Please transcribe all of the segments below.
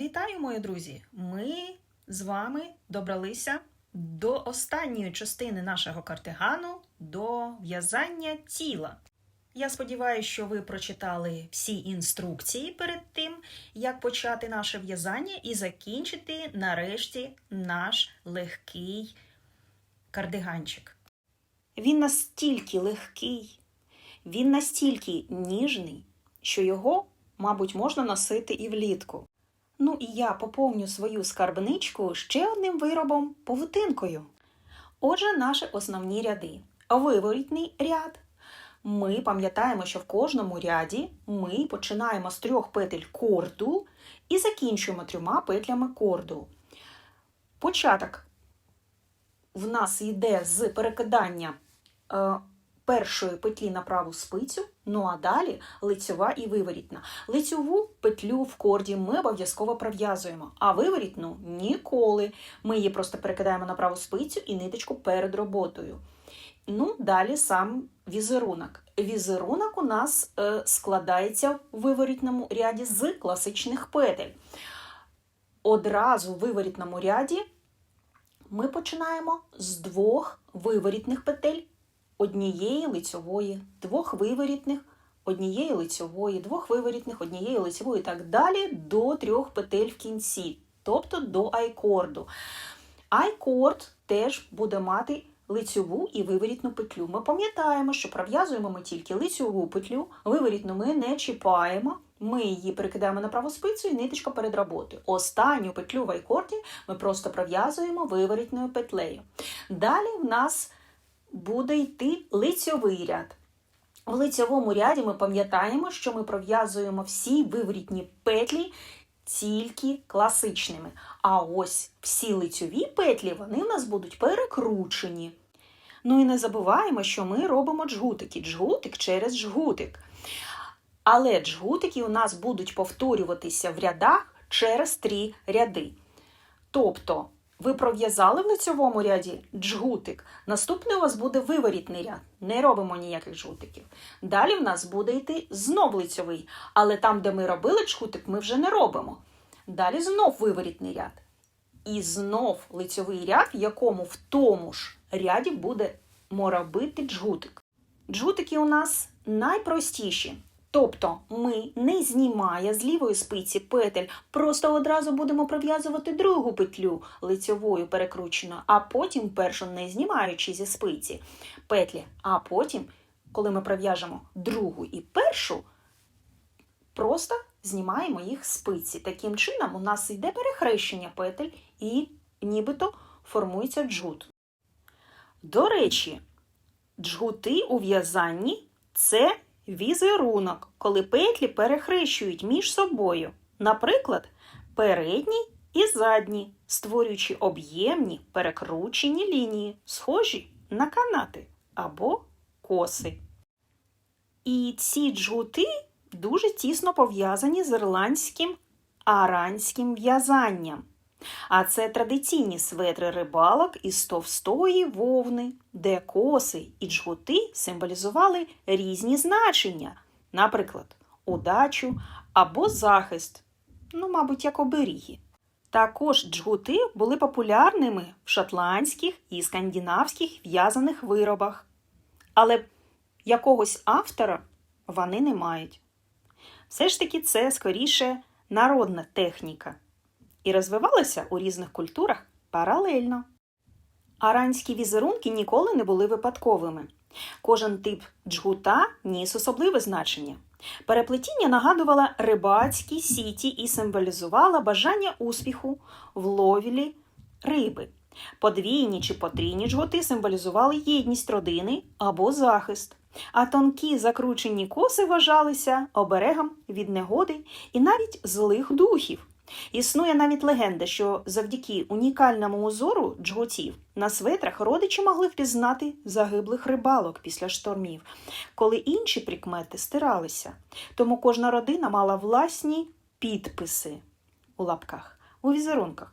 Вітаю, мої друзі! Ми з вами добралися до останньої частини нашого картигану до в'язання тіла. Я сподіваюся, що ви прочитали всі інструкції перед тим, як почати наше в'язання і закінчити нарешті наш легкий кардиганчик. Він настільки легкий, він настільки ніжний, що його, мабуть, можна носити і влітку. Ну і я поповню свою скарбничку ще одним виробом павутинкою. Отже, наші основні ряди. Виворітний ряд. Ми пам'ятаємо, що в кожному ряді ми починаємо з трьох петель корду і закінчуємо трьома петлями корду. Початок в нас йде з перекидання е, першої петлі на праву спицю, ну а далі лицьова і виворітна. Лицьову петлю в корді ми обов'язково пров'язуємо, а виворітну ніколи. Ми її просто перекидаємо на праву спицю і ниточку перед роботою. Ну, далі сам візерунок. Візерунок у нас е, складається в виворітному ряді з класичних петель. Одразу в виворітному ряді ми починаємо з двох виворітних петель однієї лицьової, двох виворітних, однієї лицьової, двох виворітних, однієї лицьової і так далі до трьох петель в кінці, тобто до айкорду. Айкорд теж буде мати лицьову і виворітну петлю. Ми пам'ятаємо, що пров'язуємо ми тільки лицьову петлю, виворітну ми не чіпаємо. Ми її перекидаємо на праву спицю і ниточка перед роботою. Останню петлю в айкорді ми просто пров'язуємо виворітною петлею. Далі в нас буде йти лицьовий ряд. В лицьовому ряді ми пам'ятаємо, що ми пров'язуємо всі виворітні петлі тільки класичними. А ось всі лицьові петлі вони в нас будуть перекручені. Ну і не забуваємо, що ми робимо джгутики. Джгутик через джгутик. Але джгутики у нас будуть повторюватися в рядах через три ряди. Тобто ви пров'язали в лицьовому ряді джгутик. Наступний у вас буде виворітний ряд. Не робимо ніяких джгутиків. Далі в нас буде йти знов лицьовий, але там, де ми робили джгутик, ми вже не робимо. Далі знов виворітний ряд. І знов лицьовий ряд, в якому в тому ж ряді будемо робити джгутик. Джгутики у нас найпростіші. Тобто ми, не знімає з лівої спиці петель, просто одразу будемо пров'язувати другу петлю лицьовою перекрученою, а потім першу не знімаючи зі спиці петлі. А потім, коли ми пров'яжемо другу і першу, просто знімаємо їх з спиці. Таким чином, у нас йде перехрещення петель і нібито формується джгут. До речі, джгути у в'язанні це візерунок, коли петлі перехрещують між собою, наприклад, передні і задні, створюючи об'ємні перекручені лінії, схожі на канати або коси. І ці джгути дуже тісно пов'язані з ірландським аранським в'язанням. А це традиційні светри рибалок із товстої вовни, де коси і джгути символізували різні значення, наприклад, удачу або захист, ну, мабуть, як оберіги. Також джгути були популярними в шотландських і скандинавських в'язаних виробах, але якогось автора вони не мають. Все ж таки, це скоріше народна техніка і розвивалася у різних культурах паралельно. Аранські візерунки ніколи не були випадковими. Кожен тип джгута ніс особливе значення. Переплетіння нагадувало рибацькі сіті і символізувало бажання успіху в ловлі риби. Подвійні чи потрійні джгути символізували єдність родини або захист, а тонкі закручені коси вважалися оберегом від негоди і навіть злих духів. Існує навіть легенда, що завдяки унікальному узору джгутів на светрах родичі могли впізнати загиблих рибалок після штормів, коли інші прикмети стиралися. Тому кожна родина мала власні підписи у лапках, у візерунках.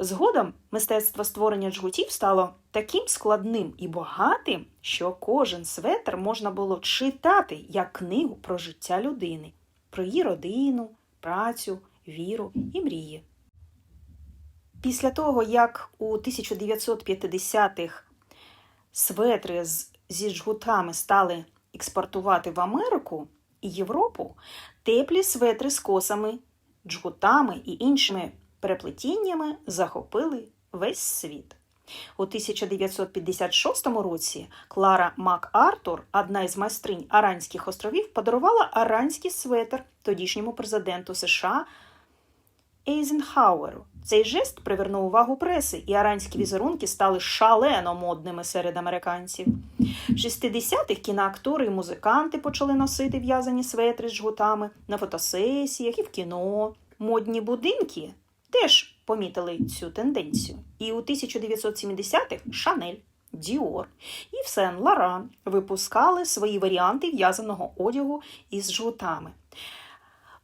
Згодом мистецтво створення джгутів стало таким складним і багатим, що кожен светр можна було читати як книгу про життя людини, про її родину, працю, віру і мрії. Після того, як у 1950-х светри зі жгутами стали експортувати в Америку і Європу, теплі светри з косами, джгутами і іншими переплетіннями захопили весь світ. У 1956 році Клара МакАртур, одна із майстринь Аранських островів, подарувала аранський светр тодішньому президенту США Ейзенхауеру. Цей жест привернув увагу преси, і аранські візерунки стали шалено модними серед американців. В 60-х кіноактори і музиканти почали носити в'язані светри з жгутами на фотосесіях і в кіно. Модні будинки теж помітили цю тенденцію. І у 1970-х Шанель, Діор і Сен Лоран випускали свої варіанти в'язаного одягу із жгутами.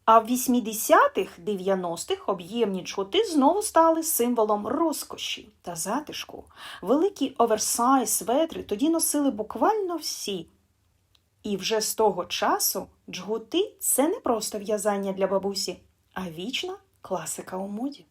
А в 80-х, 90-х об'ємні джгути знову стали символом розкоші та затишку. Великі оверсайз светри тоді носили буквально всі. І вже з того часу джгути це не просто в'язання для бабусі, а вічна класика у моді.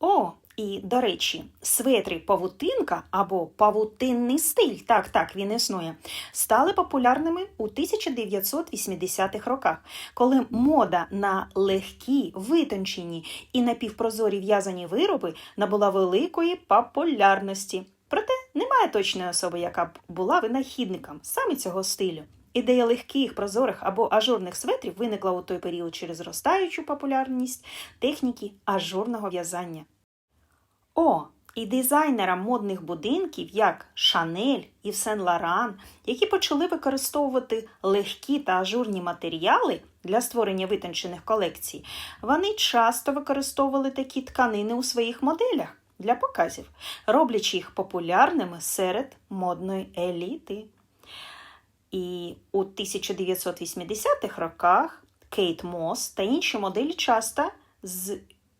О, і, до речі, светри павутинка або павутинний стиль, так, так, він існує, стали популярними у 1980-х роках, коли мода на легкі, витончені і напівпрозорі в'язані вироби набула великої популярності. Проте немає точної особи, яка б була винахідником саме цього стилю. Ідея легких, прозорих або ажурних светрів виникла у той період через зростаючу популярність техніки ажурного в'язання. О, і дизайнерам модних будинків, як Шанель і Сен Лоран, які почали використовувати легкі та ажурні матеріали для створення витончених колекцій, вони часто використовували такі тканини у своїх моделях для показів, роблячи їх популярними серед модної еліти. І у 1980-х роках Кейт Мос та інші моделі часто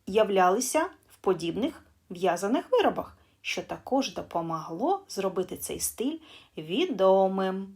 з'являлися в подібних в'язаних виробах, що також допомогло зробити цей стиль відомим.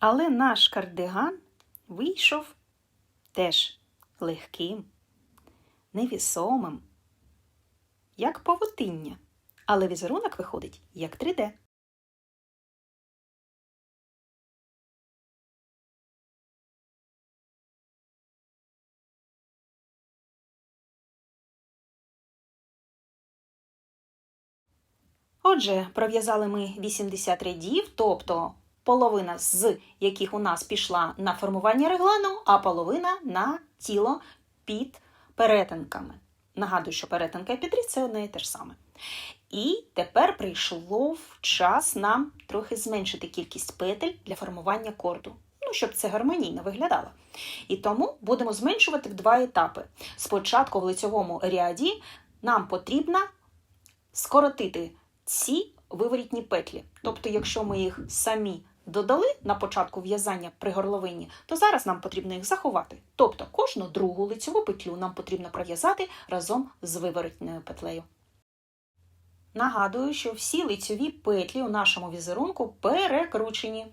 Але наш кардиган вийшов теж легким, невісомим, як павутиння, але візерунок виходить як 3D. Отже, пров'язали ми 80 рядів, тобто половина з яких у нас пішла на формування реглану, а половина на тіло під перетинками. Нагадую, що перетинка і підріз це одне і те ж саме. І тепер прийшло час нам трохи зменшити кількість петель для формування корду. Ну, щоб це гармонійно виглядало. І тому будемо зменшувати в два етапи. Спочатку в лицьовому ряді нам потрібно скоротити ці виворітні петлі. Тобто, якщо ми їх самі додали на початку в'язання при горловині, то зараз нам потрібно їх заховати. Тобто кожну другу лицьову петлю нам потрібно пров'язати разом з виворотною петлею. Нагадую, що всі лицьові петлі у нашому візерунку перекручені.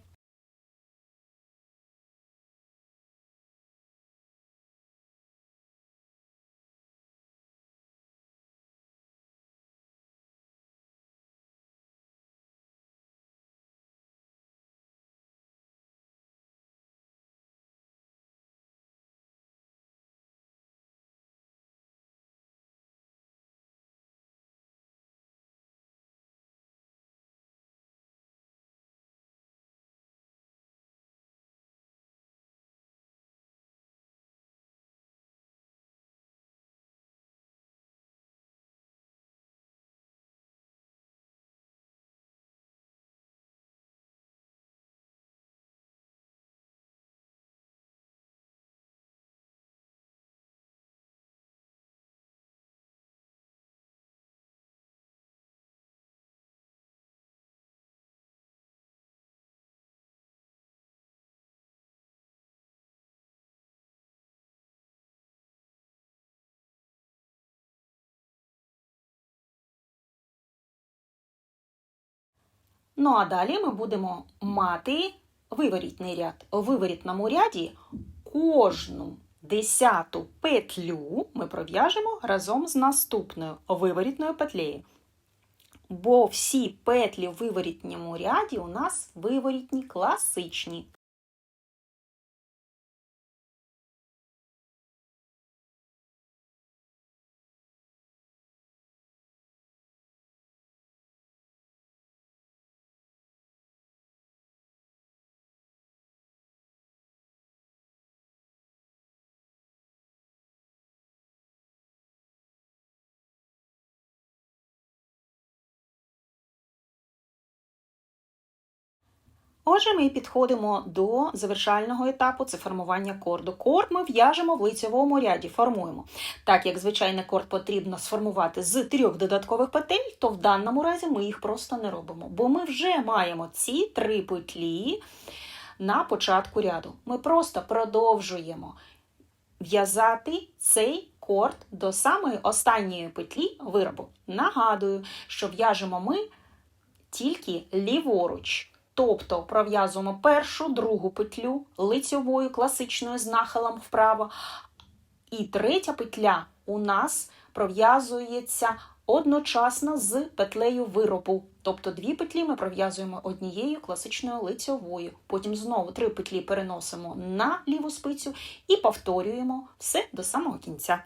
Ну а далі ми будемо мати виворітний ряд. У виворітному ряді кожну десяту петлю ми пров'яжемо разом з наступною виворітною петлею. Бо всі петлі в виворітньому ряді у нас виворітні класичні. Отже, ми підходимо до завершального етапу це формування корду. Корд ми в'яжемо в лицевому ряді, формуємо. Так як звичайний корд потрібно сформувати з трьох додаткових петель, то в даному разі ми їх просто не робимо, бо ми вже маємо ці три петлі на початку ряду. Ми просто продовжуємо в'язати цей корд до самої останньої петлі виробу. Нагадую, що в'яжемо ми тільки ліворуч. Тобто пров'язуємо першу, другу петлю лицьовою класичною з нахилом вправо. І третя петля у нас пров'язується одночасно з петлею виробу. Тобто дві петлі ми пров'язуємо однією класичною лицьовою. Потім знову три петлі переносимо на ліву спицю і повторюємо все до самого кінця.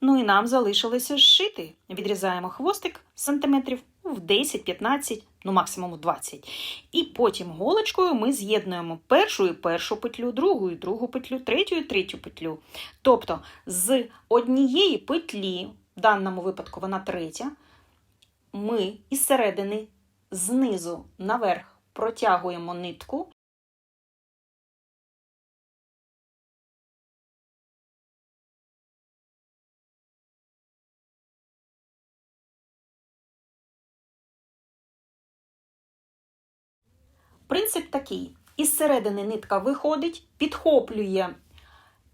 Ну і нам залишилося зшити. Відрізаємо хвостик сантиметрів в 10-15, ну максимум в 20. І потім голочкою ми з'єднуємо першу і першу петлю, другу і другу петлю, третю і третю петлю. Тобто з однієї петлі, в даному випадку вона третя, ми із середини знизу наверх протягуємо нитку. Принцип такий: із середини нитка виходить, підхоплює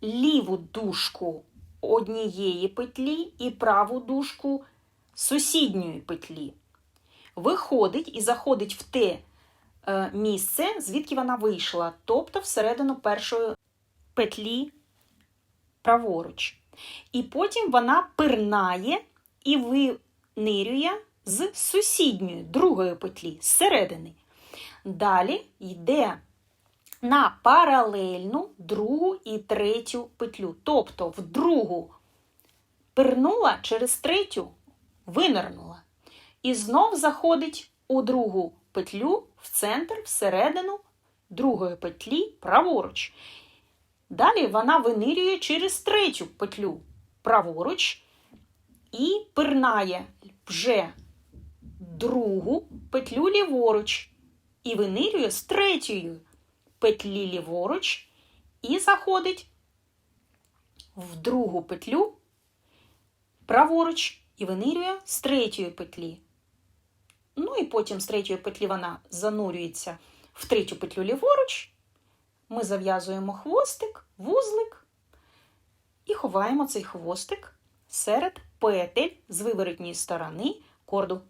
ліву дужку однієї петлі і праву дужку сусідньої петлі. Виходить і заходить в те е, місце, звідки вона вийшла, тобто всередину першої петлі праворуч. І потім вона пирнає і винирює з сусідньої другої петлі зсередини. Далі йде на паралельну другу і третю петлю. Тобто в другу пирнула через третю винирнула. І знов заходить у другу петлю в центр, всередину другої петлі праворуч. Далі вона винирює через третю петлю праворуч і пирнає вже другу петлю ліворуч і винирює з третьої петлі ліворуч і заходить в другу петлю праворуч і винирює з третьої петлі. Ну і потім з третьої петлі вона занурюється в третю петлю ліворуч. Ми зав'язуємо хвостик, вузлик і ховаємо цей хвостик серед петель з виворотньої сторони корду.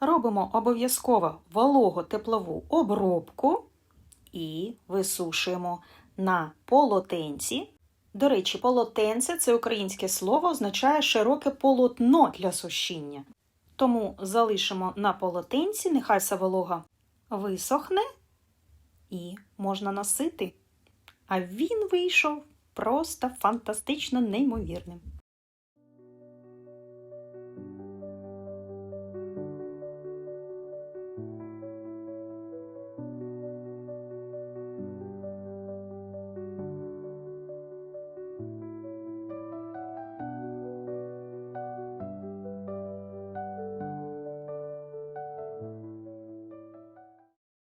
Робимо обов'язково волого-теплову обробку і висушуємо на полотенці. До речі, полотенце це українське слово, означає широке полотно для сушіння. Тому залишимо на полотенці, нехай ця волога висохне і можна носити. А він вийшов просто фантастично неймовірним.